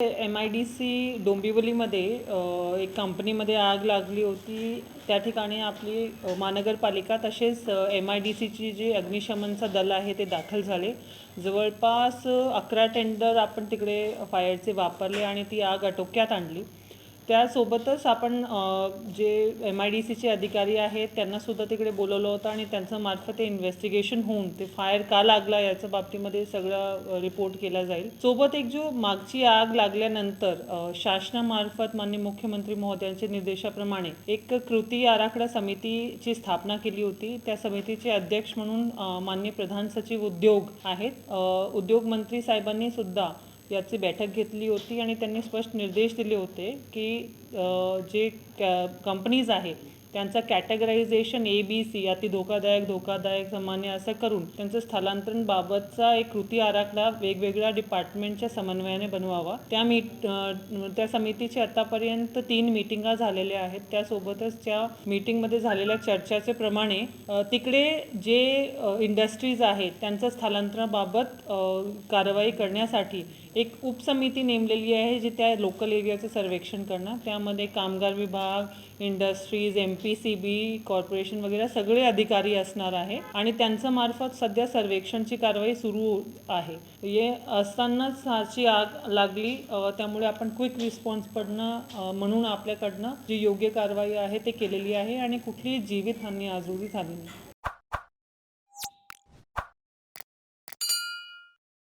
M I D C डोंबिवलीमध्ये एक कंपनीमध्ये आग लागली होती. त्या ठिकाणी आपली महानगरपालिका तसेच एम आय डी सीची जी अग्निशमनचा दल आहे ते दाखल झाले. जवळपास अकरा टेंडर आपण तिकडे फायरचे वापरले आणि ती आग आटोक्यात आणली. त्यासोबतच आपण जे एम आय डी सीचे अधिकारी आहेत त्यांनासुद्धा तिकडे बोलवलं होतं आणि त्यांचं मार्फत ते इन्व्हेस्टिगेशन होऊन ते फायर का लागला याच्या बाबतीमध्ये सगळं रिपोर्ट केला जाईल. सोबत एक जो मागची आग लागल्यानंतर शासनामार्फत माननीय मुख्यमंत्री महोदयांच्या निर्देशाप्रमाणे एक कृती आराखडा समितीची स्थापना केली होती. त्या समितीचे अध्यक्ष म्हणून माननीय प्रधान सचिव उद्योग आहेत. उद्योग मंत्री साहेबांनी सुद्धा याची बैठक घेतली होती आणि त्यांनी स्पष्ट निर्देश दिले होते की जे कॅ कंपनीज आहे त्यांचं कॅटेगरायझेशन ए बी सी अति धोकादायक धोकादायक सामान्य असं करून त्यांचं स्थलांतरण बाबतचा एक कृती आराखडा वेगवेगळ्या डिपार्टमेंटच्या समन्वयाने बनवावा. त्या मीट त्या समितीचे आतापर्यंत तीन मिटिंगा झालेल्या आहेत. त्यासोबतच त्या मीटिंगमध्ये झालेल्या चर्चाचे प्रमाणे तिकडे जे इंडस्ट्रीज आहेत त्यांचं स्थलांतराबाबत कारवाई करण्यासाठी एक उपसमिती नेमलेली आहे जी त्या लोकल एरियाचं सर्वेक्षण करणार. त्यामध्ये कामगार विभाग industries M P C B corporation वगैरे सगळे अधिकारी असणार आहे आणि त्यांचं मार्फत सध्या सर्वेक्षणची कारवाई सुरू आहे. हे असतानाच हाची आग लागली त्यामुळे आपण क्विक रिस्पॉन्स पडणं म्हणून आपल्याकडनं जी योग्य कारवाई आहे ते केलेली आहे आणि कुठलीही जीवितहानी आजोरी झाली नाही.